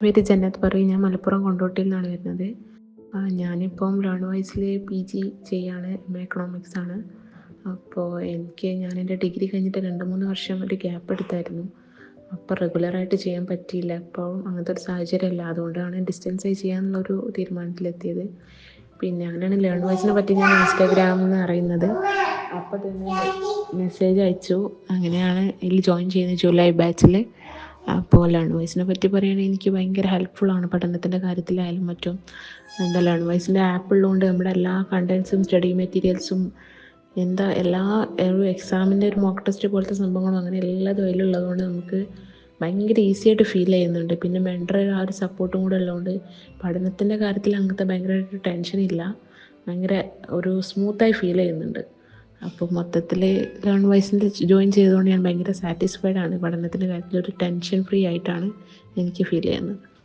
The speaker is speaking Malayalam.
പേര് ജന്നത്ത് പറയും ഞാൻ മലപ്പുറം കൊണ്ടോട്ടിയിൽ നിന്നാണ് വരുന്നത് ഞാനിപ്പം ലേൺ വൈസിൽ പി ജി ചെയ്യാണ് എം എക്കണോമിക്സ് ആണ്. അപ്പോൾ എനിക്ക് ഞാൻ എന്റെ ഡിഗ്രി കഴിഞ്ഞിട്ട് രണ്ട് മൂന്ന് വർഷം ഒരു ഗ്യാപ്പ് എടുത്തായിരുന്നു. അപ്പോൾ റെഗുലറായിട്ട് ചെയ്യാൻ പറ്റിയില്ല. അപ്പോൾ അങ്ങനത്തെ ഒരു സാഹചര്യമല്ല അതുകൊണ്ടാണ് ഡിസ്റ്റൻസായി ചെയ്യാനുള്ളൊരു തീരുമാനത്തിലെത്തിയത്. പിന്നെ അങ്ങനെയാണ് ലേൺ വൈസിനെ പറ്റി ഞാൻ ഇൻസ്റ്റാഗ്രാമിൽ നിന്ന് അറിയുന്നത് അപ്പോൾ തന്നെ മെസ്സേജ് അയച്ചു. അങ്ങനെയാണ് ഇതിൽ ജോയിൻ ചെയ്യുന്നത് ജൂലൈ ബാച്ചിൽ അപ്പോൾ വോയിസിനെ പറ്റി പറയുകയാണെങ്കിൽ എനിക്ക് ഭയങ്കര ഹെൽപ്ഫുള്ളാണ് പഠനത്തിന്റെ കാര്യത്തിലായാലും മറ്റും. എന്താ ലേൺ വൈസിന്റെ ആപ്പ് ഉള്ളതുകൊണ്ട് നമ്മുടെ എല്ലാ കണ്ടൻസും സ്റ്റഡി മെറ്റീരിയൽസും എന്താ എല്ലാ ഒരു എക്സാമിന്റെ ഒരു മോക്ക് ടെസ്റ്റ് പോലത്തെ സംഭവങ്ങളും അങ്ങനെ എല്ലാതും അതിലുള്ളത് കൊണ്ട് നമുക്ക് ഭയങ്കര ഈസി ആയിട്ട് ഫീൽ ചെയ്യുന്നുണ്ട്. പിന്നെ മെന്റർ ആ ഒരു സപ്പോർട്ടും കൂടെ ഉള്ളതുകൊണ്ട് പഠനത്തിന്റെ കാര്യത്തിൽ അങ്ങനത്തെ ഭയങ്കരമായിട്ട് ടെൻഷൻ ഇല്ല. ഭയങ്കര ഒരു സ്മൂത്തായി ഫീൽ ചെയ്യുന്നുണ്ട്. അപ്പോൾ മൊത്തത്തിൽ ലേൺ വൈസിൽ ജോയിൻ ചെയ്തതുകൊണ്ട് ഞാൻ ഭയങ്കര സാറ്റിസ്ഫൈഡ് ആണ്. പഠനത്തിന്റെ കാര്യത്തിൽ ഒരു ടെൻഷൻ ഫ്രീ ആയിട്ടാണ് എനിക്ക് ഫീൽ ചെയ്യുന്നത്.